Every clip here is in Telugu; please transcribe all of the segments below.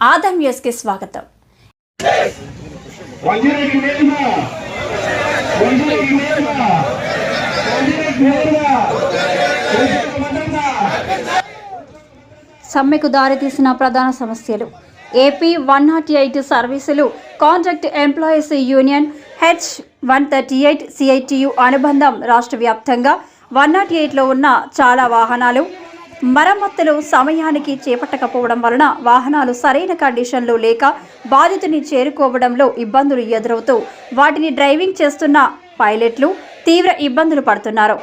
ఆదం న్యూస్కి స్వాగతం. సమ్మెకు దారితీసిన ప్రధాన సమస్యలు. ఏపీ వన్ నాట్ ఎయిట్ సర్వీసులు contract employees union H one thirty eight CITU అనుబంధం రాష్ట్ర వ్యాప్తంగా వన్ నాట్ ఎయిట్లో ఉన్న చాలా వాహనాలు మరమ్మతులు సమయానికి చేపట్టకపోవడం వలన వాహనాలు సరైన కండిషన్లో లేక బాధితుని చేరుకోవడంలో ఇబ్బందులు ఎదురవుతూ వాటిని డ్రైవింగ్ చేస్తున్న పైలట్లు తీవ్ర ఇబ్బందులు పడుతున్నారు.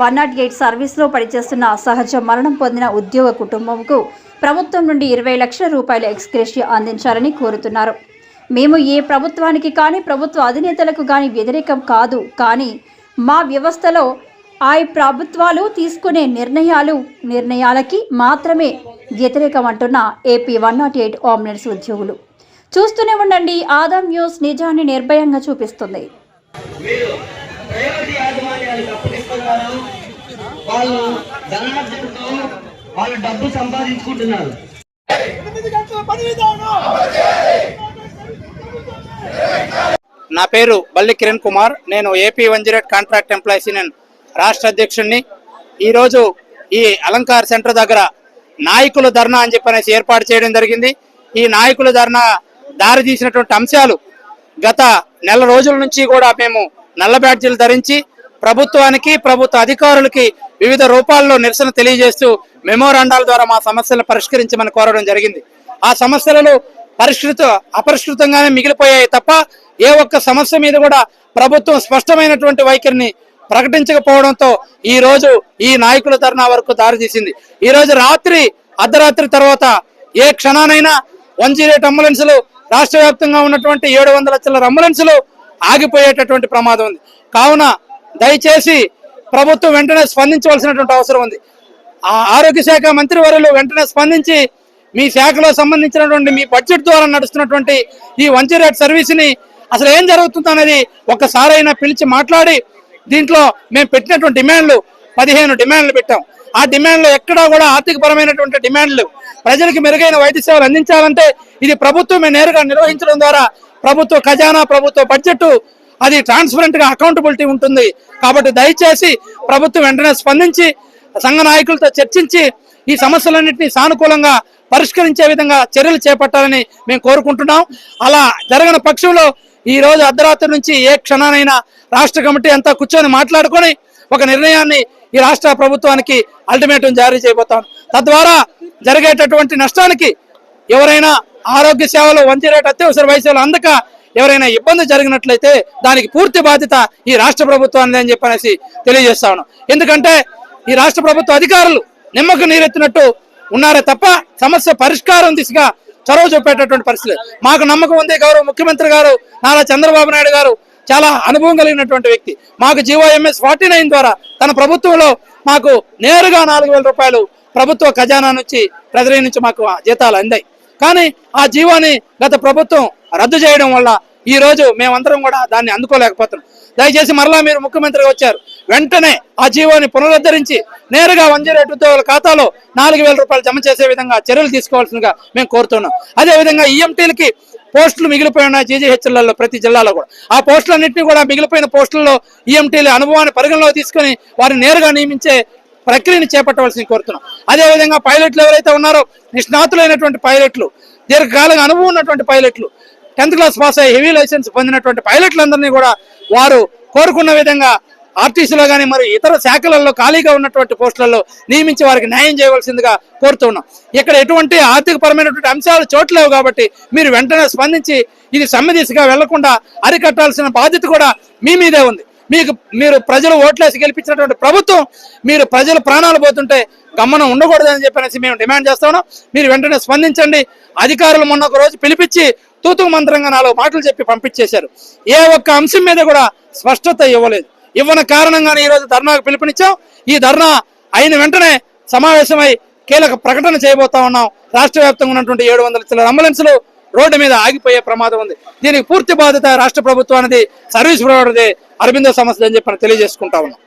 వన్ నాట్ ఎయిట్ సర్వీస్లో పనిచేస్తున్న సహజ మరణం పొందిన ఉద్యోగ కుటుంబంకు ప్రభుత్వం నుండి ఇరవై లక్షల రూపాయల ఎక్స్గ్రేషియా అందించాలని కోరుతున్నారు. మేము ఏ ప్రభుత్వానికి కానీ ప్రభుత్వ అధినేతలకు కానీ వ్యతిరేకం కాదు కానీ మా వ్యవస్థలో ఆ ప్రభుత్వాలు తీసుకునే నిర్ణయాలు నిర్ణయాలకి మాత్రమే వ్యతిరేకం అంటున్న AP one not eight ambulance ఉద్యోగులు. చూస్తూనే ఉండండి ఆదాం న్యూస్ నిజాన్ని నిర్భయంగా చూపిస్తుంది. మీరు ప్రైవేట్ యాజమాన్యానికి అప్పగిస్తున్నారు వాళ్ళు ధనార్జనతో వాళ్ళు డబ్బు సంపాదించుకుంటున్నారు. నా పేరు బల్లి కిరణ్ కుమార్. నేను AP one zero contract employees union రాష్ట్ర అధ్యక్షుడిని ఈరోజు ఈ అలంకార్ సెంటర్ దగ్గర నాయకుల ధర్నా అని చెప్పి ఏర్పాటు చేయడం జరిగింది. ఈ నాయకుల ధర్నా దారి తీసినటువంటి అంశాలు గత నెల రోజుల నుంచి కూడా మేము నల్ల బ్యాడ్జీలు ధరించి ప్రభుత్వానికి ప్రభుత్వ అధికారులకి వివిధ రూపాల్లో నిరసన తెలియజేస్తూ మెమోరాండాల ద్వారా మా సమస్యలను పరిష్కరించమని కోరడం జరిగింది. ఆ సమస్యలను పరిష్కృత అపరిష్కృతంగానే మిగిలిపోయాయి తప్ప ఏ ఒక్క సమస్య మీద కూడా ప్రభుత్వం స్పష్టమైనటువంటి వైఖరిని ప్రకటించకపోవడంతో ఈ రోజు ఈ నాయకుల ధర్నా వరకు దారితీసింది ఈ రోజు రాత్రి అర్ధరాత్రి తర్వాత ఏ క్షణానైనా వన్ జీరో ఎయిట్ అంబులెన్సులు రాష్ట్ర వ్యాప్తంగా ఉన్నటువంటి ఏడు వందల చిల్లర అంబులెన్సులు ఆగిపోయేటటువంటి ప్రమాదం ఉంది. కావున దయచేసి ప్రభుత్వం వెంటనే స్పందించవలసినటువంటి అవసరం ఉంది. ఆ ఆరోగ్య శాఖ మంత్రివర్యులు వెంటనే స్పందించి మీ శాఖలో సంబంధించినటువంటి మీ బడ్జెట్ ద్వారా నడుస్తున్నటువంటి ఈ వన్ జీరో ఎయిట్ సర్వీస్ని అసలు ఏం జరుగుతుంది అనేది ఒక్కసారైనా పిలిచి మాట్లాడి దీంట్లో మేము పెట్టినటువంటి డిమాండ్లు పదిహేను డిమాండ్లు పెట్టాం. ఆ డిమాండ్లు ఎక్కడా కూడా ఆర్థికపరమైనటువంటి డిమాండ్లు ప్రజలకు మెరుగైన వైద్య సేవలు అందించాలంటే ఇది ప్రభుత్వమే నేరుగా నిర్వహించడం ద్వారా ప్రభుత్వ ఖజానా ప్రభుత్వ బడ్జెట్ అది ట్రాన్స్పరెంట్గా అకౌంటబిలిటీ ఉంటుంది. కాబట్టి దయచేసి ప్రభుత్వం వెంటనే స్పందించి సంఘ నాయకులతో చర్చించి ఈ సమస్యలన్నింటినీ సానుకూలంగా పరిష్కరించే విధంగా చర్యలు చేపట్టాలని మేము కోరుకుంటున్నాం. అలా జరగని పక్షంలో ఈ రోజు అర్ధరాత్రి నుంచి ఏ క్షణానైనా రాష్ట్ర కమిటీ అంతా కూర్చొని మాట్లాడుకొని ఒక నిర్ణయాన్ని ఈ రాష్ట్ర ప్రభుత్వానికి అల్టిమేటం జారీ చేయబోతాం. తద్వారా జరిగేటటువంటి నష్టానికి ఎవరైనా ఆరోగ్య సేవలు వంచి రేట్ అత్యవసర వయసులు అందక ఎవరైనా ఇబ్బంది జరిగినట్లయితే దానికి పూర్తి బాధ్యత ఈ రాష్ట్ర ప్రభుత్వాన్ని అని చెప్పనేసి తెలియజేస్తాను ఎందుకంటే ఈ రాష్ట్ర ప్రభుత్వ అధికారులు నిమ్మకు నీరెత్తినట్టు ఉన్నారే తప్ప సమస్య పరిష్కారం దిశగా చొరవ చూపేటటువంటి పరిస్థితి మాకు నమ్మకం ఉంది గౌరవ ముఖ్యమంత్రి గారు నారా చంద్రబాబు నాయుడు గారు చాలా అనుభవం కలిగినటువంటి వ్యక్తి. మాకు జీవో ఎంఎస్ ఫార్టీ నైన్ ద్వారా తన ప్రభుత్వంలో మాకు నేరుగా నాలుగు వేల రూపాయలు ప్రభుత్వ ఖజానా నుంచి ప్రజల నుంచి మాకు జీతాలు అందాయి. కానీ ఆ జీవోని గత ప్రభుత్వం రద్దు చేయడం వల్ల ఈ రోజు మేమందరం కూడా దాన్ని అందుకోలేకపోతున్నాం. దయచేసి మరలా మీరు ముఖ్యమంత్రిగా వచ్చారు. వెంటనే ఆ జీవోని పునరుద్ధరించి నేరుగా వన్ జీరో ఎయిట్ ఉద్యోగుల ఖాతాలో నాలుగు వేల రూపాయలు జమ చేసే విధంగా చర్యలు తీసుకోవాల్సిందిగా మేము కోరుతున్నాం. అదే విధంగా ఈఎంటీలకి పోస్టులు మిగిలిపోయి ఉన్నాయి జీజీహెచ్లలో ప్రతి జిల్లాలో కూడా. ఆ పోస్టులన్నింటినీ కూడా మిగిలిపోయిన పోస్టుల్లో ఈఎంటీల అనుభవాన్ని పరిగణలో తీసుకొని వారిని నేరుగా నియమించే ప్రక్రియను చేపట్టవలసింది కోరుతున్నాం. అదేవిధంగా పైలట్లు ఎవరైతే ఉన్నారో నిష్ణాతులైనటువంటి పైలట్లు దీర్ఘకాలంగా అనుభవం ఉన్నటువంటి పైలట్లు టెన్త్ క్లాస్ పాస్ అయ్యి హెవీ లైసెన్స్ పొందినటువంటి పైలట్లందరినీ కూడా వారు కోరుకున్న విధంగా ఆర్టీసీలో కానీ మరి ఇతర శాఖలలో ఖాళీగా ఉన్నటువంటి పోస్టులలో నియమించి వారికి న్యాయం చేయవలసిందిగా కోరుతున్నాం ఇక్కడ ఎటువంటి ఆర్థికపరమైనటువంటి అంశాలు చోట్లేవు కాబట్టి మీరు వెంటనే స్పందించి ఇది సమ్మె దిశగా వెళ్ళకుండా అరికట్టాల్సిన బాధ్యత కూడా మీ మీదే ఉంది. మీకు మీరు ప్రజలు ఓట్లేసి గెలిపించినటువంటి ప్రభుత్వం మీరు ప్రజల ప్రాణాలు పోతుంటే గమనం ఉండకూడదని చెప్పనేసి మేము డిమాండ్ చేస్తాను మీరు వెంటనే స్పందించండి. అధికారులు మొన్న ఒక రోజు పిలిపించి తూతు మంత్రంగా నాలుగు మాటలు చెప్పి పంపించేశారు. ఏ ఒక్క అంశం మీద కూడా స్పష్టత ఇవ్వలేదు. ఇవ్వని కారణంగానే ఈరోజు ధర్నాకు పిలుపునిచ్చాం. ఈ ధర్నా అయిన వెంటనే సమావేశమై కీలక ప్రకటన చేయబోతా ఉన్నాం. రాష్ట్ర వ్యాప్తంగా ఉన్నటువంటి ఏడు వందల చిల్లర అంబులెన్సులు రోడ్డు మీద ఆగిపోయే ప్రమాదం ఉంది. దీనికి పూర్తి బాధ్యత రాష్ట్ర ప్రభుత్వానికి సర్వీస్ ప్రొవైడర్ది అరవిందో సంస్థ అని చెప్పి తెలియజేసుకుంటా ఉన్నాం.